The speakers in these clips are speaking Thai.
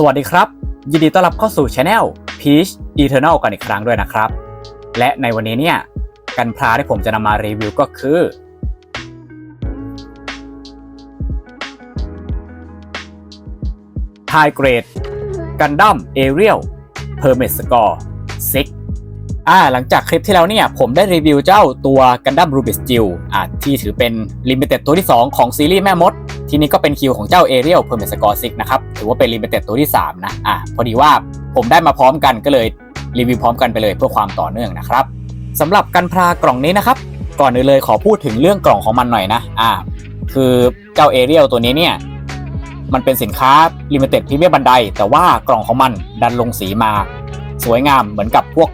สวัสดีครับ ยินดีต้อนรับเข้าสู่ช anel Peach Eternal กันอีกครั้งด้วยนะครับ และในวันนี้เนี่ยกันพลาที่ผมจะนำมารีวิวก็คือ High Grade Gundam Aerial Permit Score 6อ่าหลังจากคลิปที่แล้วเนี่ย ผมได้รีวิวเจ้าตัว Gundam Rubis j i l อ่าที่ถือเป็น Limited ตัวที่ 2 ของซีรีส์แม่มด ทีนี้ก็เป็นคิวของเจ้า Aerial Permit Score 6นะครับถือว่าเป็น Limited ตัวที่ 3 นะอะพอดีว่าผมได้มาพร้อมกันก็เลยรีวิวพร้อมกันไปเลยเพื่อความต่อเนื่องนะครับสำหรับกันพลากล่องนี้นะครับก่อนอื่นเลยขอพูดถึงเรื่องกล่องของมันหน่อยนะอ่าคือเจ้า Aerial ตัวนี้เนี่ยมันเป็นสินค้า Limited Premium บันได แต่ว่ากล่องของมันดันลงสีมา สวยงามเหมือนกับพวก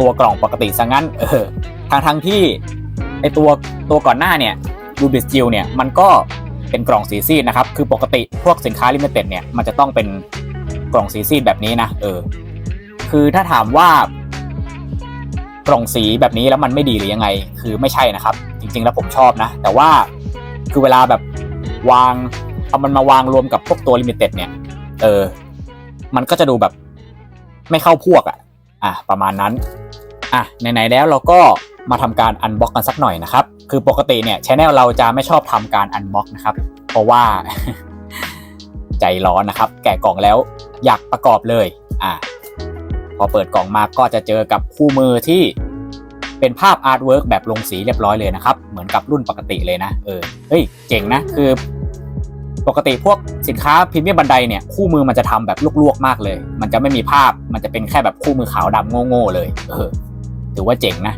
ตัวกล่องปกติซะงั้นเออทางทั้งที่ไอตัวตัวก่อนหน้าเนี่ยรูบิสจิลเนี่ยมันก็ เป็นกล่องสีซีดนะครับ คือปกติพวกสินค้าลิมิเต็ดเนี่ยมันจะต้องเป็นกล่องสีซีดแบบนี้นะ เออ คือถ้าถามว่ากล่องสีแบบนี้แล้วมันไม่ดีหรือยังไง คือไม่ใช่นะครับ จริง ๆ แล้วผมชอบนะ แต่ว่าคือเวลาแบบวางเอามันมาวางรวมกับพวกตัวลิมิเต็ดเนี่ย เออ มันก็จะดูแบบไม่เข้าพวกอะ่ะ อะประมาณนั้น อะไหนๆแล้วเราก็ มาทำการอันบ็อกกันสักหน่อยนะครับ คือปกติเนี่ยช anel เราจะไม่ชอบทำการอันบ็อกนะครับ เพราะว่าใจร้อนนะครับ แกะกล่องแล้วอยากประกอบเลย อะพอเปิดกล่องมาก็จะเจอกับคู่มือที่เป็นภาพอาร์ตเวิร์กแบบลงสีเรียบร้อยเลยนะครับ เหมือนกับรุ่นปกติเลยนะ เออ เฮ้ย เจ๋งนะ คือ ปกติพวกสินค้าพรีเมียมบันไดเนี่ย คู่มือมันจะทำแบบลวกๆมากเลย มันจะไม่มีภาพ มันจะเป็นแค่แบบคู่มือขาวดำโง่ๆเลย เออ ถือว่าเจ๋งนะ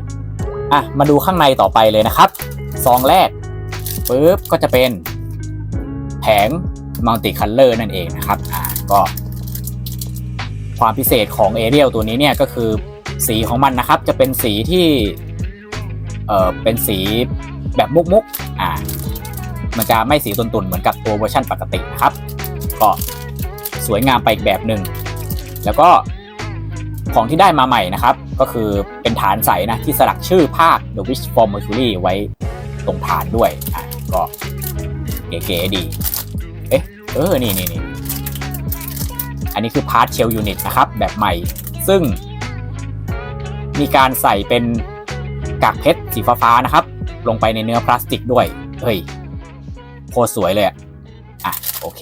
อะมาดูข้างในต่อไปเลยนะครับ ซองแรกปุ๊บก็จะเป็นแผงมัลติคัลเลอร์นั่นเองนะครับอ่าก็ความพิเศษของเอเรียลตัวนี้เนี่ยก็คือสีของมันนะครับ จะเป็นสีที่เอ่อเป็นสีแบบมุกๆอ่ามันจะไม่สีตุนๆเหมือนกับตัวเวอร์ชันปกตินะครับ ก็สวยงามไปอีกแบบหนึ่งแล้วก็ของที่ได้มาใหม่นะครับ ก็คือเป็นฐานใสนะที่สลักชื่อภาค The Wish for Mercury ไว้ตรงฐานด้วยอะก็เก๋ๆดี เอ๊ะเออ นี่นี่นี่อันนี้คือพาร์ทเชลยูนิตนะครับ แบบใหม่ ซึ่ง มีการใส่เป็นกากเพชรสีฟ้าๆนะครับ ลงไปในเนื้อพลาสติกด้วย เฮ้ยโคตรสวยเลยอะอะ โอเค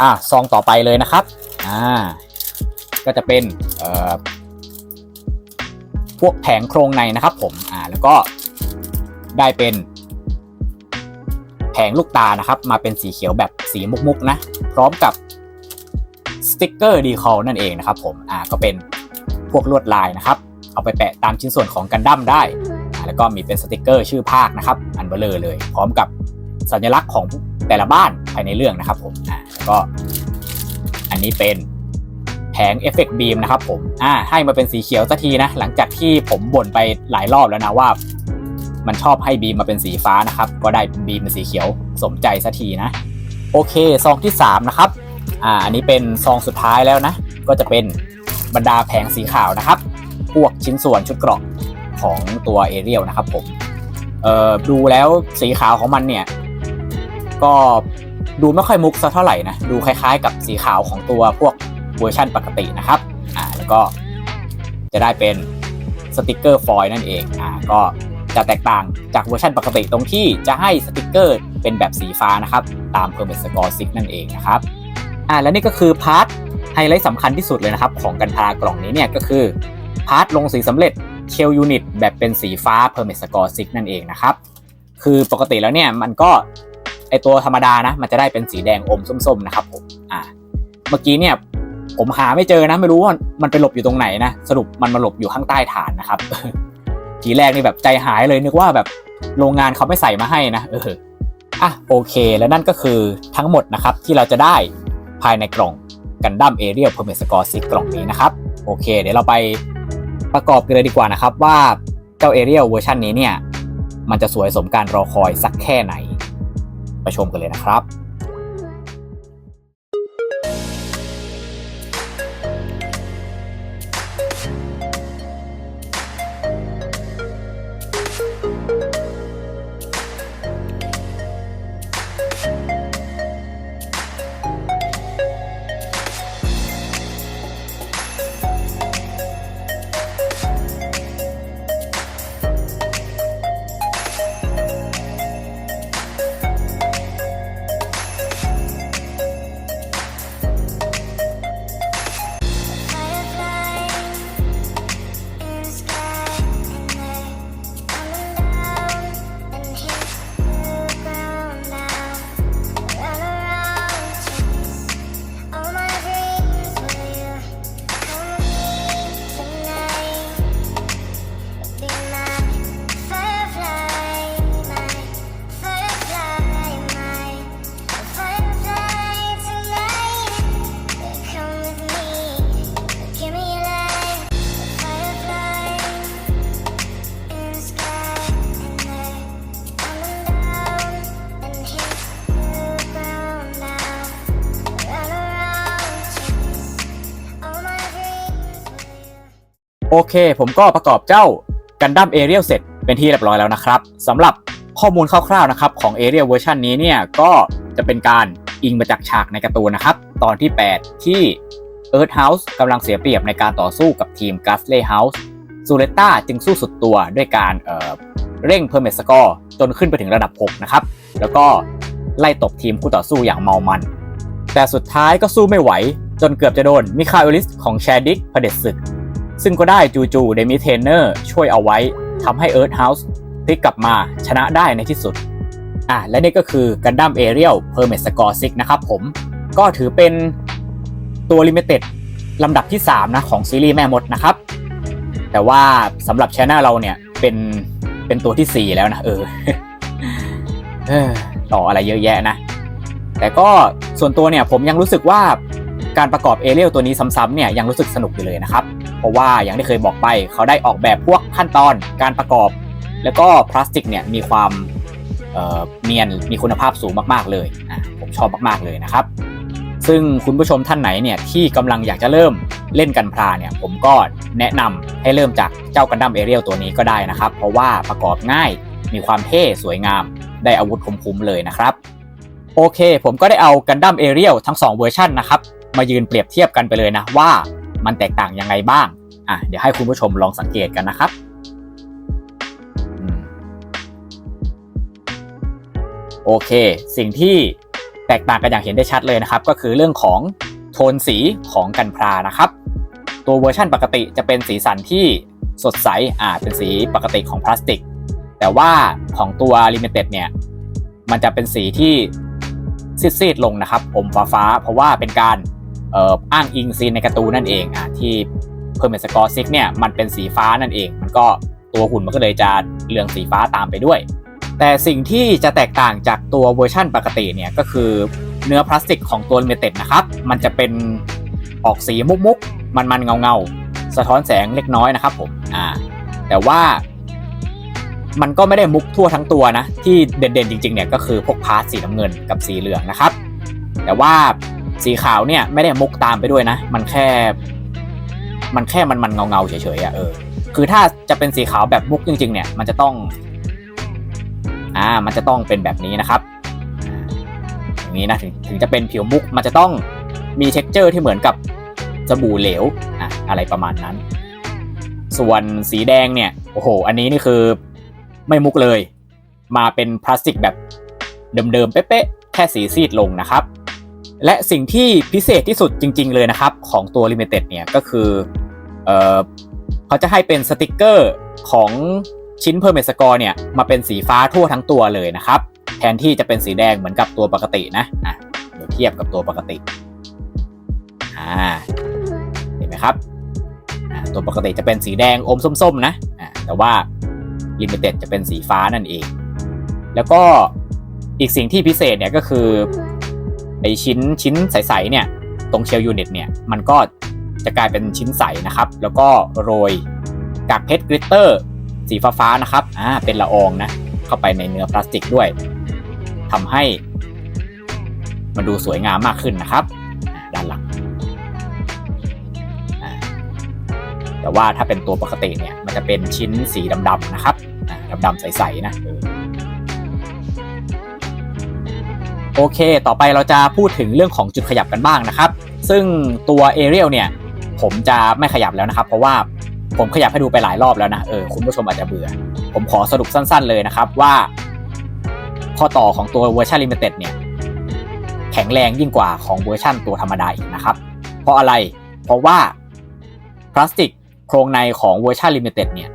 อะ ซองต่อไปเลยนะครับ อ่า ก็จะเป็น เอ่อ พวกแผงโครงในนะครับผมอ่าแล้วก็ได้เป็นแผงลูกตานะครับ มาเป็นสีเขียวแบบสีมุกๆนะ พร้อมกับสติกเกอร์ดีคอลนั่นเองนะครับผมอ่าก็เป็นพวกลวดลายนะครับ เอาไปแปะตามชิ้นส่วนของกันดั้มได้อ่าแล้วก็มีเป็นสติกเกอร์ชื่อภาคนะครับ อันเบลเลอร์เลย พร้อมกับสัญลักษณ์ของแต่ละบ้านภายในเรื่องนะครับผมอ่าแล้วก็อันนี้เป็น แผงเอฟเฟกต์บีมนะครับผมอ่าให้มาเป็นสีเขียวสักทีนะ หลังจากที่ผมบ่นไปหลายรอบแล้วนะว่า มันชอบให้บีมมาเป็นสีฟ้านะครับ ก็ได้เป็นบีมเป็นสีเขียวสมใจสักทีนะ โอเคซองที่3นะครับอ่าอันนี้เป็นซองสุดท้ายแล้วนะ ก็จะเป็นบรรดาแผงสีขาวนะครับ พวกชิ้นส่วนชุดเกราะของตัวเอเรียลนะครับผมเอ่อดูแล้วสีขาวของมันเนี่ย ก็ดูไม่ค่อยมุกสักเท่าไหร่นะ ดูคล้ายๆ กับสีขาวของตัวพวก เวอร์ชันปกตินะครับอ่าแล้วก็จะได้เป็นสติกเกอร์ฟอยล์นั่นเองอ่าก็จะแตกต่างจากเวอร์ชันปกติตรงที่จะให้สติกเกอร์เป็นแบบสีฟ้านะครับ ตาม Permit Score 6นั่นเองนะครับอ่าและนี่ก็คือพาร์ทไฮไลท์สำคัญที่สุดเลยนะครับ ของกันพารากล่องนี้เนี่ยก็คือพาร์ทลงสีสำเร็จเชลยูนิตแบบเป็นสีฟ้า Permit Score 6นั่นเองนะครับ คือปกติแล้วเนี่ยมันก็ไอตัวธรรมดานะ มันจะได้เป็นสีแดงอมส้มๆนะครับผมอ่าเมื่อกี้เนี่ย ผมหาไม่เจอนะไม่รู้ว่ามันไปหลบอยู่ตรงไหนนะสรุปมันมาหลบอยู่ข้างใต้ฐานนะครับทีแรกนี่แบบใจหายเลยนึกว่าแบบโรงงานเขาไม่ใส่มาให้นะเอออะโอเค และนั่นก็คือทั้งหมดนะครับที่เราจะได้ภายในกล่องกันดั้มเอเรียลเพอร์เมสกอร์ซิกล่องนี้นะครับโอเค เดี๋ยวเราไปประกอบกันเลยดีกว่านะครับว่าเจ้าเอเรียลเวอร์ชันนี้เนี่ยมันจะสวยสมการรอคอยสักแค่ไหนไปชมกันเลยนะครับ โอเค ผมก็ประกอบเจ้ากันดั้มเอเรียลเสร็จเป็นที่เรียบร้อยแล้วนะครับสำหรับข้อมูลคร่าวๆนะครับของเอเรียลเวอร์ชันนี้เนี่ยก็จะเป็นการอิงมาจากฉากในการ์ตูนนะครับ ตอนที่ 8 ที่ Earth House กำลังเสียเปรียบในการต่อสู้กับทีม g a s l e y House ซูเลต้าจึงสู้สุดตัวด้วยการเเร่ง p e r m e t Score จนขึ้นไปถึงระดับ 6 นะครับ แล้วก็ไล่ตบทีมคู่ต่อสู้อย่างเมามัน แต่สุดท้ายก็สู้ไม่ไหว จนเกือบจะโดนมิคาเอลิสของแชดิกเผด็จศึก ซึ่งก็ได้จูจูเดมิเทเนอร์ช่วยเอาไว้ทำให้ Earth House พลิกกลับมาชนะได้ในที่สุด อะและนี่ก็คือกันดั้มเอเรียลเพอร์เมสกอร์ซิกนะครับผม ก็ถือเป็นตัวลิมิเต็ดลำดับที่ 3 นะ ของซีรีส์แม่มดนะครับ แต่ว่าสำหรับช anel เราเนี่ยเป็นเป็นตัวที่ 4 แล้วนะ เออต่ออะไรเยอะแยะนะ แต่ก็ส่วนตัวเนี่ยผมยังรู้สึกว่าการประกอบเอเรียลตัวนี้ซ้ำๆเนี่ยยังรู้สึกสนุกอยู่เลยนะครับ เพราะว่าอย่างที่เคยบอกไป เขาได้ออกแบบพวกขั้นตอนการประกอบ แล้วก็พลาสติกเนี่ยมีความเนียนมีคุณภาพสูงมากๆเลยอะผมชอบมากๆเลยนะครับ ซึ่งคุณผู้ชมท่านไหนเนี่ยที่กำลังอยากจะเริ่มเล่นกันพลาเนี่ยผมก็แนะนำให้เริ่มจากเจ้ากันดั้มเอเรียลตัวนี้ก็ได้นะครับ เพราะว่าประกอบง่ายมีความเท่สวยงาม ได้อาวุธคุ้มๆเลยนะครับ โอเค ผมก็ได้เอากันดั้มเอเรียลทั้ง 2 เวอร์ชันนะครับ มายืนเปรียบเทียบกันไปเลยนะว่า มันแตกต่างยังไงบ้าง อะเดี๋ยวให้คุณผู้ชมลองสังเกตกันนะครับโอเค สิ่งที่แตกต่างกันอย่างเห็นได้ชัดเลยนะครับ ก็คือเรื่องของโทนสีของกันพรานะครับ ตัวเวอร์ชันปกติจะเป็นสีสันที่สดใสอ่าเป็นสีปกติของพลาสติก แต่ว่าของตัว Limited เนี่ย มันจะเป็นสีที่ซีดๆลงนะครับ อมฟ้าๆ เพราะว่าเป็นการ อ้างอิงซีนในการ์ตูนนั่นเองอะที่เพิ่มเมสกอร์ซิกเนี่ยมันเป็นสีฟ้านั่นเอง มันก็ตัวหุ่นมันก็เลยจะเหลืองสีฟ้าตามไปด้วย แต่สิ่งที่จะแตกต่างจากตัวเวอร์ชั่นปกติเนี่ยก็คือเนื้อพลาสติกของตัวลิมิเต็ดนะครับ มันจะเป็นออกสีมุกๆ มันๆ เงาๆ สะท้อนแสงเล็กน้อยนะครับผมอ่าแต่ว่ามันก็ไม่ได้มุกทั่วทั้งตัวนะ ที่เด่นๆ จริงๆเนี่ยก็คือพวกพาร์ทสีน้ำเงินกับสีเหลืองนะครับ แต่ว่า สีขาวเนี่ยไม่ได้มุกตามไปด้วยนะ มันแค่ มันแค่มันๆเงาๆเฉยๆอะเออ คือถ้าจะเป็นสีขาวแบบมุกจริง ๆ เนี่ย มันจะต้อง อ่า มันจะต้องเป็นแบบนี้นะครับอย่างนี้นะถึงถึงจะเป็นผิวมุก มันจะต้องมีเท็กเจอร์ที่เหมือนกับสบู่เหลวอะอะไรประมาณนั้น ส่วนสีแดงเนี่ย โอ้โห อันนี้นี่คือไม่มุกเลย มาเป็นพลาสติกแบบเดิมๆเป๊ะๆแค่สีซีดลงนะครับ และสิ่งที่พิเศษที่สุดจริง ๆ เลยนะครับ ของตัว Limited เนี่ยก็คือเออเขาจะให้เป็นสติกเกอร์ของชิ้นเพอร์เมสกอร์เนี่ยมาเป็นสีฟ้าทั่วทั้งตัวเลยนะครับ แทนที่จะเป็นสีแดงเหมือนกับตัวปกตินะอะเดี๋ยวเทียบกับตัวปกติอ่าเห็นไหมครับตัวปกติจะเป็นสีแดงอมส้มๆนะอ่าแต่ว่าลิมิเต็ดจะเป็นสีฟ้านั่นเอง แล้วก็อีกสิ่งที่พิเศษเนี่ยก็คือ ไอชิ้นชิ้นใสๆเนี่ยตรงเชลยูนิตเนี่ยมันก็จะกลายเป็นชิ้นใสนะครับ แล้วก็โรยกากเพชรกริตเตอร์สีฟ้าๆนะครับอ่าเป็นละอองนะเข้าไปในเนื้อพลาสติกด้วยทำให้มันดูสวยงามมากขึ้นนะครับ ด้านหลังแต่ว่าถ้าเป็นตัวปกติเนี่ยมันจะเป็นชิ้นสีดำๆนะครับดำๆใสๆนะ โอเค ต่อไปเราจะพูดถึงเรื่องของจุดขยับกันบ้างนะครับ ซึ่งตัวเอเรียลเนี่ยผมจะไม่ขยับแล้วนะครับ เพราะว่าผมขยับให้ดูไปหลายรอบแล้วนะ เออคุณผู้ชมอาจจะเบื่อ ผมขอสรุปสั้นๆเลยนะครับว่า ข้อต่อของตัวเวอร์ชันลิมิเต็ดเนี่ยแข็งแรงยิ่งกว่าของเวอร์ชันตัวธรรมดาอีกนะครับ เพราะอะไร เพราะว่าพลาสติกโครงในของเวอร์ชันลิมิเต็ดเนี่ย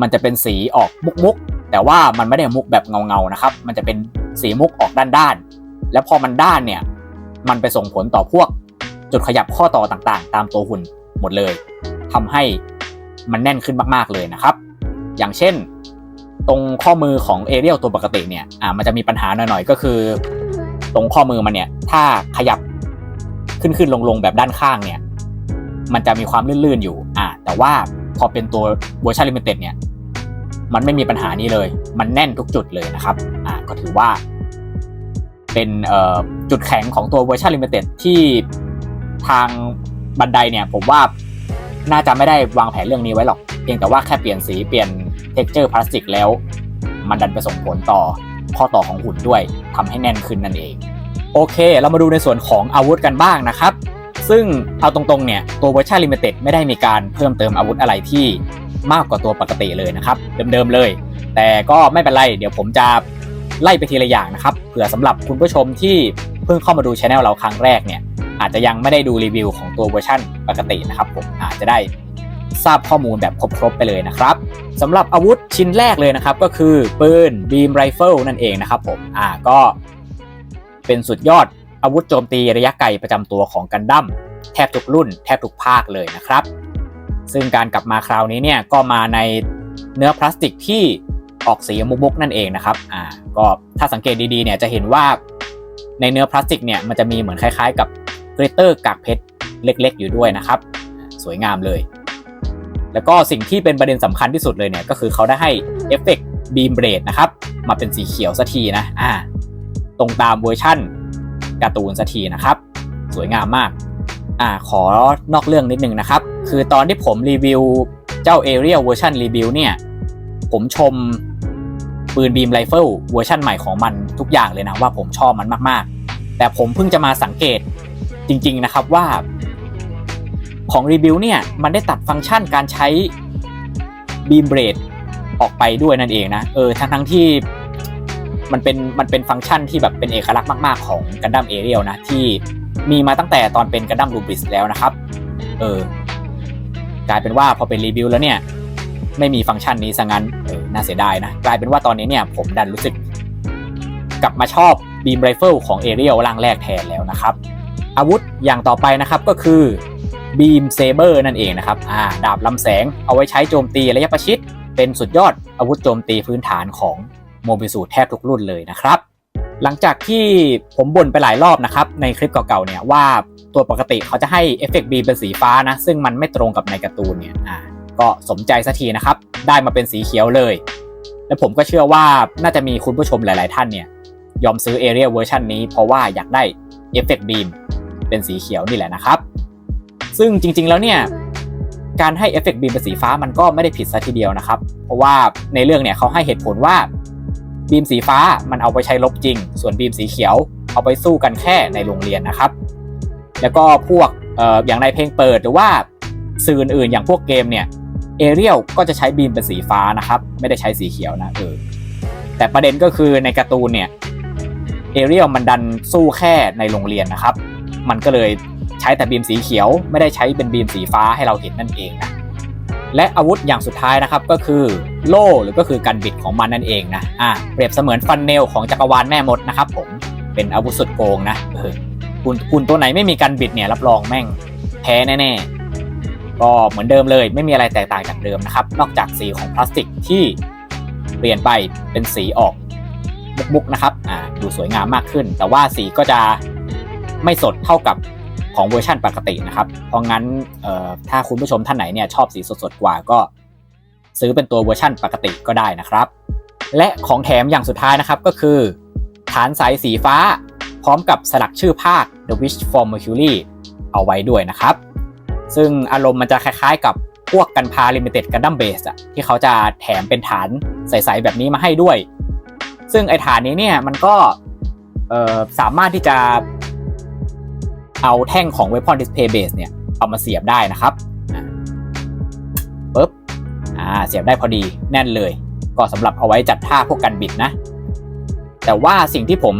มันจะเป็นสีออกมุกๆแต่ว่ามันไม่ได้มุกแบบเงาๆนะครับ มันจะเป็น สีมุกออกด้านๆ แล้วพอมันด้านเนี่ย มันไปส่งผลต่อพวกจุดขยับข้อต่อต่างๆ ตามตัวหุ่นหมดเลยทำให้มันแน่นขึ้นมากๆเลยนะครับ อย่างเช่น ตรงข้อมือของเอเรียลตัวปกติเนี่ยอ่ามันจะมีปัญหาหน่อยๆ ก็คือ ตรงข้อมือมันเนี่ย ถ้าขยับขึ้นขึ้นลงลงแบบด้านข้างเนี่ย มันจะมีความลื่นๆอยู่อ่าแต่ว่าพอเป็นตัวเวอร์ชันลิมิเต็ดเนี่ย มันไม่มีปัญหานี้เลย มันแน่นทุกจุดเลยนะครับอ่า ก็ถือว่า เป็นจุดแข็งของตัวเวอร์ชันลิมิเต็ดที่ทางบันไดเนี่ย ผมว่าน่าจะไม่ได้วางแผนเรื่องนี้ไว้หรอก เพียงแต่ว่าแค่เปลี่ยนสีเปลี่ยนเท็กเจอร์พลาสติกแล้ว มันดันไปส่งผลต่อข้อต่อของหุ่นด้วยทำให้แน่นขึ้นนั่นเอง โอเค เรามาดูในส่วนของอาวุธกันบ้างนะครับ ซึ่งเอาตรงๆเนี่ยตัวเวอร์ชันลิมิเต็ดไม่ได้มีการเพิ่มเติมอาวุธอะไรที่มากกว่าตัวปกติเลยนะครับ เดิมๆเลย แต่ก็ไม่เป็นไร เดี๋ยวผมจะ ไล่ไปทีละอย่างนะครับเผื่อสำหรับคุณผู้ชมที่เพิ่งเข้ามาดูช anel เราครั้งแรกเนี่ยอาจจะยังไม่ได้ดูรีวิวของตัวเวอร์ชันปกตินะครับผมอาจจะได้ทราบข้อมูลแบบครบๆไปเลยนะครับสำหรับอาวุธชิ้นแรกเลยนะครับก็คือปืนบีมไรเฟิลนั่นเองนะครับผมอ่าก็เป็นสุดยอดอาวุธโจมตีระยะไกลประจำตัวของกันดั้มแทบทุกรุ่นแทบทุกภาคเลยนะครับ ซึ่งการกลับมาคราวนี้เนี่ยก็มาในเนื้อพลาสติกที่ ออกสีมุกๆนั่นเองนะครับอ่าก็ถ้าสังเกตดีๆเนี่ยจะเห็นว่าในเนื้อพลาสติกเนี่ยมันจะมีเหมือนคล้ายๆ กับกริตเตอร์กากเพชรเล็กๆ อยู่ด้วยนะครับ สวยงามเลย แล้วก็สิ่งที่เป็นประเด็นสำคัญที่สุดเลยเนี่ยก็คือเขาได้ให้เอฟเฟกต์บีมเบรดนะครับมาเป็นสีเขียวสักทีนะอ่าตรงตามเวอร์ชั่นการ์ตูนสักทีนะครับ สวยงามมากอ่าขอนอกเรื่องนิดนึงนะครับ คือตอนที่ผมรีวิวเจ้า a r i a l เวอร์ชันรีวิวเนี่ยผมชม ปืนบีมไรเฟิลเวอร์ชันใหม่ของมันทุกอย่างเลยนะว่าผมชอบมันมากๆ แต่ผมเพิ่งจะมาสังเกตจริงๆนะครับว่า ของรีวิวเนี่ยมันได้ตัดฟังก์ชันการใช้บีมเบรดออกไปด้วยนั่นเองนะเออทั้งทั้งที่มันเป็นมันเป็นฟังก์ชันที่แบบเป็นเอกลักษณ์มากๆของกันดั้มเอเรียลนะที่มีมาตั้งแต่ตอนเป็นกันดั้มรูบิสแล้วนะครับ เออกลายเป็นว่าพอเป็นรีวิวแล้วเนี่ย ไม่มีฟังก์ชันนี้ซะงั้นเออน่าเสียดายนะ กลายเป็นว่าตอนนี้เนี่ยผมดันรู้สึก กลับมาชอบบีมไรเฟิลของเอเรียลร่างแรกแทนแล้วนะครับ อาวุธอย่างต่อไปนะครับก็คือบีมเซเบอร์นั่นเองนะครับอ่าดาบลำแสงเอาไว้ใช้โจมตีระยะประชิด เป็นสุดยอดอาวุธโจมตีพื้นฐานของโมบิสูแทบทุกรุ่นเลยนะครับ หลังจากที่ผมบ่นไปหลายรอบนะครับ ในคลิปเก่าๆเนี่ยว่าตัวปกติเขาจะให้เอฟเฟกต์บีเป็นสีฟ้านะ ซึ่งมันไม่ตรงกับในการ์ตูนเนี่ยอ่า ก็สมใจสักทีนะครับ ได้มาเป็นสีเขียวเลย และผมก็เชื่อว่าน่าจะมีคุณผู้ชมหลาย ๆ ท่านเนี่ย ยอมซื้อเอเรียเวอร์ชันนี้เพราะว่าอยากได้เอฟเฟกต์บีมเป็นสีเขียวนี่แหละนะครับ ซึ่งจริง ๆ แล้วเนี่ย การให้เอฟเฟกต์บีมเป็นสีฟ้ามันก็ไม่ได้ผิดซะทีเดียวนะครับ เพราะว่าในเรื่องเนี่ยเขาให้เหตุผลว่าบีมสีฟ้ามันเอาไปใช้ลบจริง ส่วนบีมสีเขียวเอาไปสู้กันแค่ในโรงเรียนนะครับ แล้วก็พวกอออย่างในเพลงเปิดหรือว่าสื่ออื่นๆอย่างพวกเกมเนี่ย เอเรียลก็จะใช้บีมเป็นสีฟ้านะครับ ไม่ได้ใช้สีเขียวนะเออแต่ประเด็นก็คือในการ์ตูนเนี่ยเอเรียลมันดันสู้แค่ในโรงเรียนนะครับ มันก็เลยใช้แต่บีมสีเขียว ไม่ได้ใช้เป็นบีมสีฟ้าให้เราเห็นนั่นเองนะและอาวุธอย่างสุดท้ายนะครับก็คือโล่หรือก็คือกันบิดของมันนั่นเองนะอ่าเปรียบเสมือนฟันเนลของจักรวาลแม่มดนะครับผมเป็นอาวุธสุดโกงนะเออคุณคุณตัวไหนไม่มีกันบิดเนี่ยรับรองแม่งแพ้แน่ๆ ก็เหมือนเดิมเลยไม่มีอะไรแตกต่างจากเดิมนะครับ นอกจากสีของพลาสติกที่เปลี่ยนไปเป็นสีออกมุกๆนะครับอ่าดูสวยงามมากขึ้น แต่ว่าสีก็จะไม่สดเท่ากับของเวอร์ชันปกตินะครับ เพราะงั้นถ้าคุณผู้ชมท่านไหนเนี่ยชอบสีสดๆกว่าก็ซื้อเป็นตัวเวอร์ชันปกติก็ได้นะครับ และของแถมอย่างสุดท้ายนะครับก็คือ ฐานสายสีฟ้า พร้อมกับสลักชื่อภาค The Wish for Mercury เอาไว้ด้วยนะครับ ซึ่งอารมณ์มันจะคล้ายๆ กับพวกกันพา Limited Gundam Base อะที่เขาจะแถมเป็นฐานใสๆแบบนี้มาให้ด้วย ซึ่งไอฐานนี้เนี่ยมันก็สามารถที่จะเอาแท่งของ Weapon Display Base เนี่ยเอามาเสียบได้นะครับปึ๊บอ่าเสียบได้พอดีแน่นเลย ก็สำหรับเอาไว้จัดท่าพวกกันบิดนะ แต่ว่าสิ่งที่ผม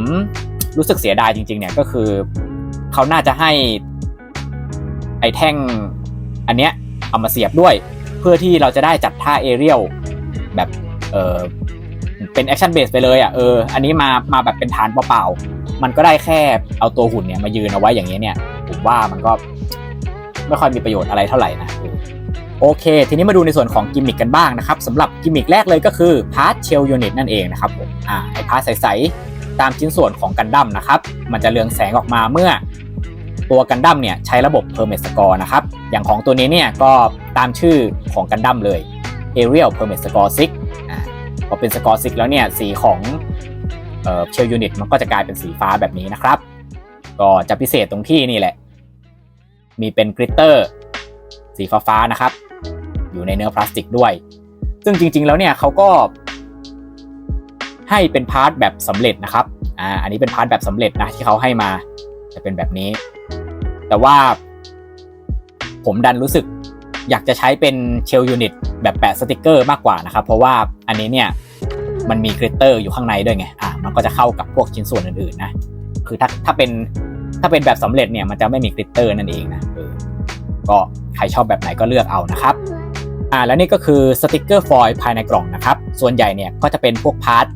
รู้สึกเสียดายจริงๆเนี่ยก็คือ เขาน่าจะให้ อ้แท่งอันเนี้ยเอามาเสียบด้วย เพื่อที่เราจะได้จัดท่าเอเรียลแบบเออเป็นแอคชั่นเบสไปเลยอะเอออันนี้มามาแบบเป็นฐานเปล่าๆมันก็ได้แค่เอาตัวหุ่นเนี่ยมายืนเอาไว้อย่างนี้เนี่ยผมว่ามันก็ไม่ค่อยมีประโยชน์อะไรเท่าไหร่นะโอเค ทีนี้มาดูในส่วนของกิมมิคกันบ้างนะครับสำหรับกิมมิคแรกเลยก็คือพาร์ทเชลยูนิตนั่นเองนะครับผมอ่าไอพาร์ทใสๆตามชิ้นส่วนของกันดั้มนะครับ มันจะเรืองแสงออกมาเมื่อ ตัวกันดั้มเนี่ยใช้ระบบ Permet Score นะครับ อย่างของตัวนี้เนี่ยก็ตามชื่อของกันดั้มเลย Aerial Permet Score 6อ่าพอเป็น Score 6แล้วเนี่ยสีของเออเชลยูนิตมันก็จะกลายเป็นสีฟ้าแบบนี้นะครับ ก็จะพิเศษตรงที่นี่แหละ มีเป็นกริตเตอร์สีฟ้าๆนะครับ อยู่ในเนื้อพลาสติกด้วย ซึ่งจริง ๆ แล้วเนี่ยเขาก็ ให้เป็นพาร์ทแบบสำเร็จนะครับ อ่า อันนี้เป็นพาร์ทแบบสำเร็จนะที่เขาให้มาจะเป็นแบบนี้ แต่ว่า ผมดันรู้สึกอยากจะใช้เป็นเชลยูนิตแบบแปะสติกเกอร์มากกว่านะครับ เพราะว่าอันนี้เนี่ยมันมีกริตเตอร์อยู่ข้างในด้วยไง อ่ามันก็จะเข้ากับพวกชิ้นส่วนอื่นๆนะ คือถ้าถ้าเป็นถ้าเป็นแบบสำเร็จเนี่ยมันจะไม่มีกริตเตอร์นั่นเองนะเออก็ใครชอบแบบไหนก็เลือกเอานะครับ อ่า แล้วนี่ก็คือสติกเกอร์ฟอยล์ภายในกล่องนะครับ ส่วนใหญ่เนี่ยก็จะเป็นพวกพาร์ท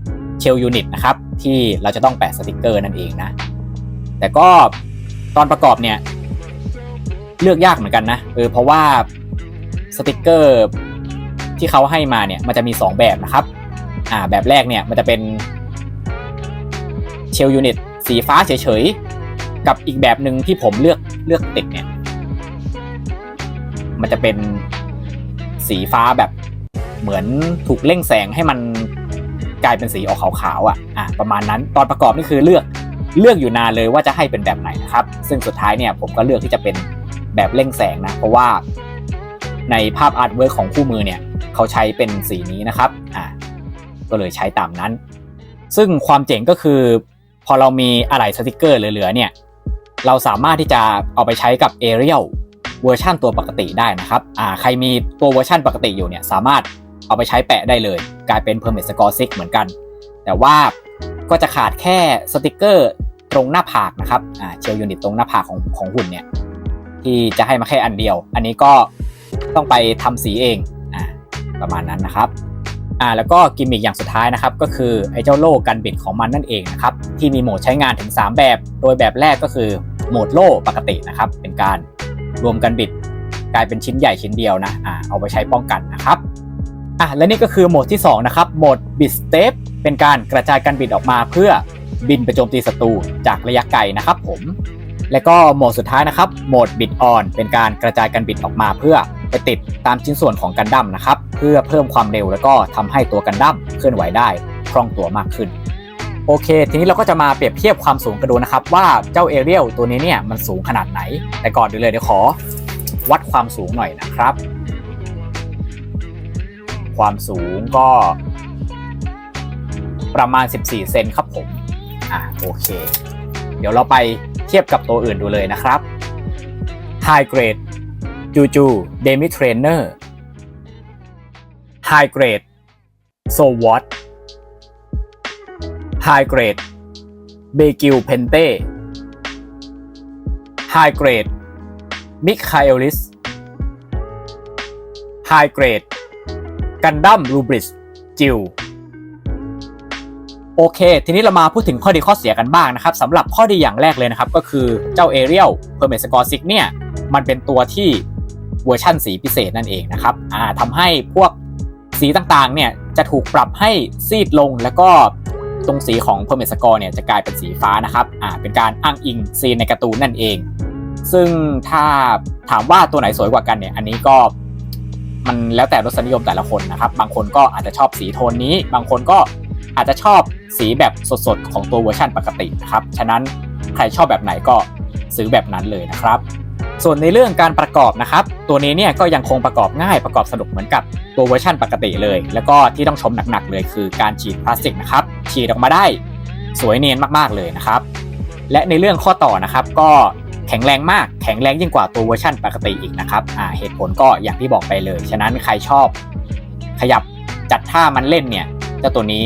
เชลยูนิตนะครับ ที่เราจะต้องแปะสติกเกอร์นั่นเองนะ แต่ก็ตอนประกอบเนี่ย เลือกยากเหมือนกันนะเออเพราะว่าสติกเกอร์ที่เขาให้มาเนี่ยมันจะมี 2 แบบนะครับอ่าแบบแรกเนี่ยมันจะเป็นเชลยูนิตสีฟ้าเฉยๆ กับอีกแบบหนึ่งที่ผมเลือกเลือกติดเนี่ย มันจะเป็นสีฟ้าแบบเหมือนถูกเร่งแสงให้มันกลายเป็นสีออกขาวๆอะอะประมาณนั้นตอนประกอบนี่คือเลือกเลือกอยู่นานเลยว่าจะให้เป็นแบบไหนนะครับ ซึ่งสุดท้ายเนี่ยผมก็เลือกที่จะเป็น แบบเร่งแสงนะ เพราะว่าในภาพอาร์ตเวิร์กของคู่มือเนี่ยเขาใช้เป็นสีนี้นะครับอ่าก็เลยใช้ตามนั้น ซึ่งความเจ๋งก็คือ พอเรามีอะไหล่สติกเกอร์เหลือๆเนี่ยเราสามารถที่จะเอาไปใช้กับ Arial เวอร์ชันตัวปกติได้นะครับอ่าใครมีตัวเวอร์ชันปกติอยู่เนี่ยสามารถเอาไปใช้แปะได้เลย กลายเป็น Permit Score 6เหมือนกัน แต่ว่าก็จะขาดแค่สติกเกอร์ตรงหน้าผากนะครับอ่าเชลยูนิตตรงหน้าผากของของหุ่นเนี่ย ที่จะให้มาแค่อันเดียว อันนี้ก็ต้องไปทำสีเองอ่าประมาณนั้นนะครับอ่าแล้วก็กิมมิคอย่างสุดท้ายนะครับก็คือไอ้เจ้าโล่กันบิดของมันนั่นเองนะครับที่มีโหมดใช้งานถึง 3 แบบ โดยแบบแรกก็คือโหมดโล่ปกตินะครับเป็นการรวมกันบิดกลายเป็นชิ้นใหญ่ชิ้นเดียวนะอ่าเอาไปใช้ป้องกันนะครับอะและนี่ก็คือโหมดที่2นะครับโหมดบิดสเตปเป็นการกระจายกันบิดออกมาเพื่อบินไปโจมตีศัตรูจากระยะไกลนะครับผม และก็โหมดสุดท้ายนะครับโหมดบิดออนเป็นการกระจายกันบิดออกมาเพื่อไปติดตามชิ้นส่วนของกันดั้มนะครับ เพื่อเพิ่มความเร็วแล้วก็ทำให้ตัวกันดั้มเคลื่อนไหวได้คล่องตัวมากขึ้น โอเค ทีนี้เราก็จะมาเปรียบเทียบความสูงกันดูนะครับ ว่าเจ้าเอเรียลตัวนี้เนี่ยมันสูงขนาดไหน แต่ก่อนอื่นเลยเดี๋ยวขอ วัดความสูงหน่อยนะครับ ความสูงก็ ประมาณ 14 เซนครับผมอะโอเค เดี๋ยวเราไป เทียบกับตัวอื่นดูเลยนะครับ High Grade จูจู Demi Trainer High Grade So What High Grade b e g i l Pente High Grade Michaelis High Grade Gundam Rubris Jill โอเค ทีนี้เรามาพูดถึงข้อดีข้อเสียกันบ้างนะครับสำหรับข้อดีอย่างแรกเลยนะครับ ก็คือเจ้า Ariel Permit Score 6เนี่ย มันเป็นตัวที่เวอร์ชั่นสีพิเศษนั่นเองนะครับอ่าทำให้พวกสีต่างๆ เนี่ยจะถูกปรับให้ซีดลงแล้วก็ตรงสีของ Permit Score เนี่ยจะกลายเป็นสีฟ้านะครับอ่าเป็นการอ้างอิงซีนในการ์ตูนนั่นเอง ซึ่งถ้าถามว่าตัวไหนสวยกว่ากันเนี่ย อันนี้ก็มันแล้วแต่รสนิยมแต่ละคนนะครับ บางคนก็อาจจะชอบสีโทนนี้ บางคนก็ อาจจะชอบสีแบบสดๆ ของตัวเวอร์ชันปกตินะครับ ฉะนั้นใครชอบแบบไหนก็ซื้อแบบนั้นเลยนะครับ ส่วนในเรื่องการประกอบนะครับ ตัวนี้เนี่ยก็ยังคงประกอบง่ายประกอบสนุกเหมือนกับตัวเวอร์ชันปกติเลย แล้วก็ที่ต้องชมหนักๆเลยคือการฉีดพลาสติกนะครับฉีดออกมาได้สวยเนียนมากๆเลยนะครับ และในเรื่องข้อต่อนะครับก็แข็งแรงมากแข็งแรงยิ่งกว่าตัวเวอร์ชันปกติอีกนะครับอ่าเหตุผลก็อย่างที่บอกไปเลย ฉะนั้นใครชอบขยับจัดท่ามันเล่นเนี่ยเจ้าตัวนี้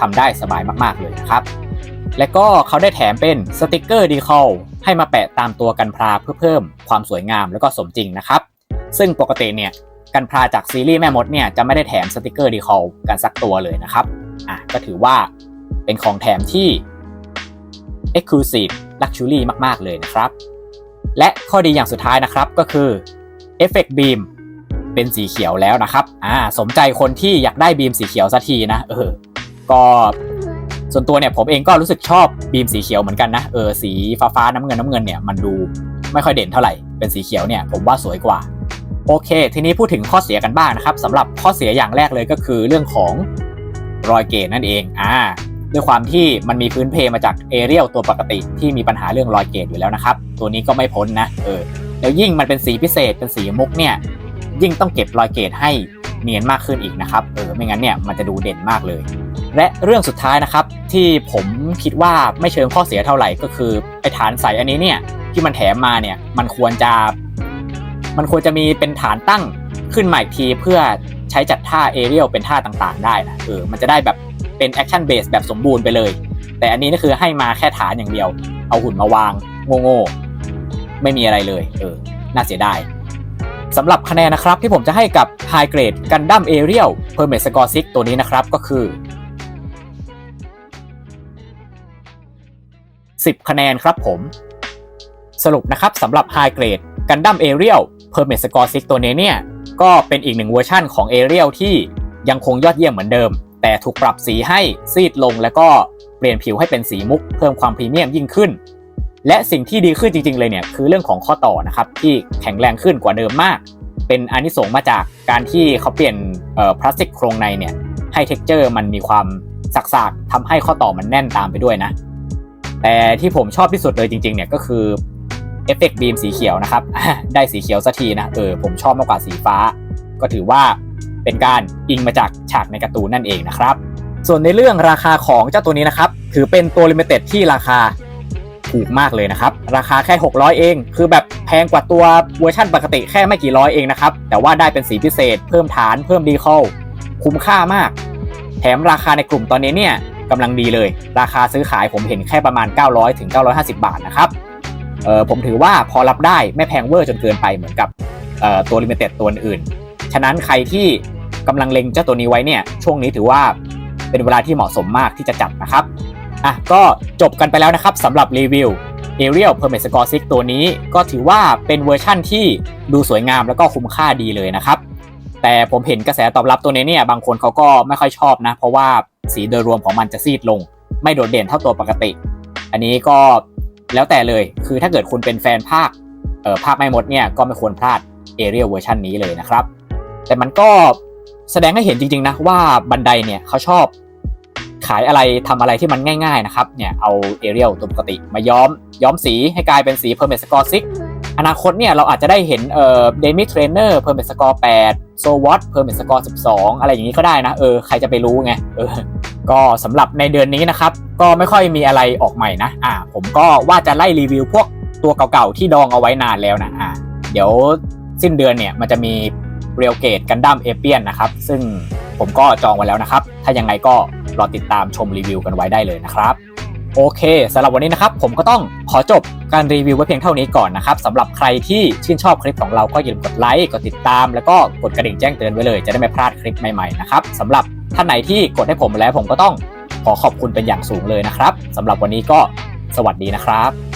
ทำได้สบายมากๆเลยนะครับ และก็เขาได้แถมเป็นสติกเกอร์ดีคอลให้มาแปะตามตัวกันพราเพื่อเพิ่มความสวยงามแล้วก็สมจริงนะครับ ซึ่งปกติเนี่ยกันพราจากซีรีส์แม่มดเนี่ยจะไม่ได้แถมสติกเกอร์ดีคอลกันสักตัวเลยนะครับอะก็ถือว่าเป็นของแถมที่ Exclusive Luxury มาก ๆ เลยนะครับ และข้อดีอย่างสุดท้ายนะครับก็คือ Effect Beam เป็นสีเขียวแล้วนะครับ อ่า สมใจคนที่อยากได้บีมสีเขียวสักทีนะ เออ ก็ส่วนตัวเนี่ยผมเองก็รู้สึกชอบบีมสีเขียวเหมือนกันนะเออสีฟ้าฟ้าๆน้ำเงินน้ำเงินเนี่ยมันดูไม่ค่อยเด่นเท่าไหร่เป็นสีเขียวเนี่ยผมว่าสวยกว่า โอเค ทีนี้พูดถึงข้อเสียกันบ้างนะครับสำหรับข้อเสียอย่างแรกเลยก็คือเรื่องของรอยเกตนั่นเองอ่าด้วยความที่มันมีพื้นเพมาจากเอเรียลตัวปกติที่มีปัญหาเรื่องรอยเกตอยู่แล้วนะครับตัวนี้ก็ไม่พ้นนะเออแล้วยิ่งมันเป็นสีพิเศษเป็นสีมุกเนี่ยยิ่งต้องเก็บรอยเกรดให้เนียนมากขึ้นอีกนะครับเออไม่งั้นเนี่ยมันจะดูเด่นมากเลย และเรื่องสุดท้ายนะครับ ที่ผมคิดว่าไม่เชิงข้อเสียเท่าไหร่ก็คือไอ้ฐานใสอันนี้เนี่ยที่มันแถมมาเนี่ยมันควรจะ มันควรจะมีเป็นฐานตั้งขึ้นใหม่อีกทีเพื่อใช้จัดท่าเอเรียลเป็นท่าต่างๆ ได้นะเออมันจะได้แบบเป็นแอคชั่นเบสแบบสมบูรณ์ไปเลย แต่อันนี้นี่คือให้มาแค่ฐานอย่างเดียว เอาหุ่นมาวางโง่ๆไม่มีอะไรเลย เออ น่าเสียดายสำหรับคะแนนนะครับที่ผมจะให้กับ High Grade Gundam Aerial Permit Score 6ตัวนี้นะครับก็คือ 10 คะแนนครับผม สรุปนะครับสำหรับ High Grade Gundam Aerial Permit Score 6 ตัวนี้เนี่ย ก็เป็นอีกหนึ่งเวอร์ชั่นของ Aerial ที่ยังคงยอดเยี่ยมเหมือนเดิม แต่ถูกปรับสีให้ซีดลงแล้วก็เปลี่ยนผิวให้เป็นสีมุกเพิ่มความพรีเมียมยิ่งขึ้น และสิ่งที่ดีขึ้นจริง ๆ เลยเนี่ยคือเรื่องของข้อต่อนะครับที่แข็งแรงขึ้นกว่าเดิมมาก เป็นอนิสงส์มาจากการที่เขาเปลี่ยนพลาสติกโครงในเนี่ยให้เท็กเจอร์มันมีความสักๆทำให้ข้อต่อมันแน่นตามไปด้วยนะ แต่ที่ผมชอบที่สุดเลยจริงๆเนี่ยก็คือเอฟเฟกต์บีมสีเขียวนะครับ ได้สีเขียวสักทีนะเออผมชอบมากกว่าสีฟ้า ก็ถือว่าเป็นการอิงมาจากฉากในการ์ตูนนั่นเองนะครับ ส่วนในเรื่องราคาของเจ้าตัวนี้นะครับ ถือเป็นตัวลิมิเต็ดที่ราคาถูกมากเลยนะครับ ราคาแค่ 600 เอง คือแบบแพงกว่าตัวเวอร์ชั่นปกติแค่ไม่กี่ร้อยเองนะครับ แต่ว่าได้เป็นสีพิเศษ เพิ่มฐาน เพิ่มดีคอลคุ้มค่ามาก แถมราคาในกลุ่มตอนนี้เนี่ย กำลังดีเลย ราคาซื้อขายผมเห็นแค่ประมาณ 900ถึง950 บาทนะครับเออผมถือว่าพอรับได้ไม่แพงเวอร์จนเกินไปเหมือนกับเออตัวลิมิเต็ดตัวอื่น ฉะนั้นใครที่กำลังเล็งเจ้าตัวนี้ไว้เนี่ย ช่วงนี้ถือว่าเป็นเวลาที่เหมาะสมมากที่จะจัดนะครับอะก็จบกันไปแล้วนะครับสำหรับรีวิว Ariel Permit Score 6ตัวนี้ก็ถือว่าเป็นเวอร์ชั่นที่ดูสวยงามแล้วก็คุ้มค่าดีเลยนะครับ แต่ผมเห็นกระแสตอบรับตัวนี้เนี่ยบางคนเขาก็ไม่ค่อยชอบนะ เพราะว่า สีโดยรวมของมันจะซีดลง ไม่โดดเด่นเท่าตัวปกติ อันนี้ก็แล้วแต่เลยคือถ้าเกิดคุณเป็นแฟนภาคเอ่อภาคไม่หมดเนี่ยก็ไม่ควรพลาด Ariel เวอร์ชันนี้เลยนะครับ แต่มันก็แสดงให้เห็นจริง ๆ นะว่าบันไดเนี่ยเขาชอบขายอะไรทำอะไรที่มันง่าย ๆ นะครับ เนี่ยเอาเอเรียลตัวปกติ มาย้อมย้อมสีให้กลายเป็นสี Permit Score 6อ อนาคตเนี่ยเราอาจจะได้เห็นเอ่อเดมิเทรนเนอร์ Permit Score 8 So What Permit Score 12อะไรอย่างนี้ก็ได้นะ เออ ใครจะไปรู้ไง เออ ก็สำหรับในเดือนนี้นะครับ ก็ไม่ค่อยมีอะไรออกใหม่นะ อ่า ผมก็ว่าจะไล่รีวิวพวกตัวเก่าๆ ที่ดองเอาไว้นานแล้วนะ อ่า เดี๋ยวสิ้นเดือนเนี่ยมันจะมีเรียลเกตกันดั้มเอเปียนนะครับ ซึ่งผมก็จองไว้แล้วนะครับ ถ้ายังไงก็รอติดตามชมรีวิวกันไว้ได้เลยนะครับ โอเคสำหรับวันนี้นะครับ ผมก็ต้องขอจบการรีวิวไว้เพียงเท่านี้ก่อนนะครับสำหรับใครที่ชื่นชอบคลิปของเราก็อย่าลืมกดไลค์กดติดตาม แล้วก็กดกระดิ่งแจ้งเตือนไว้เลย จะได้ไม่พลาดคลิปใหม่ๆนะครับสำหรับท่านไหนที่กดให้ผมแล้วผมก็ต้องขอขอบคุณเป็นอย่างสูงเลยนะครับสำหรับวันนี้ก็สวัสดีนะครับ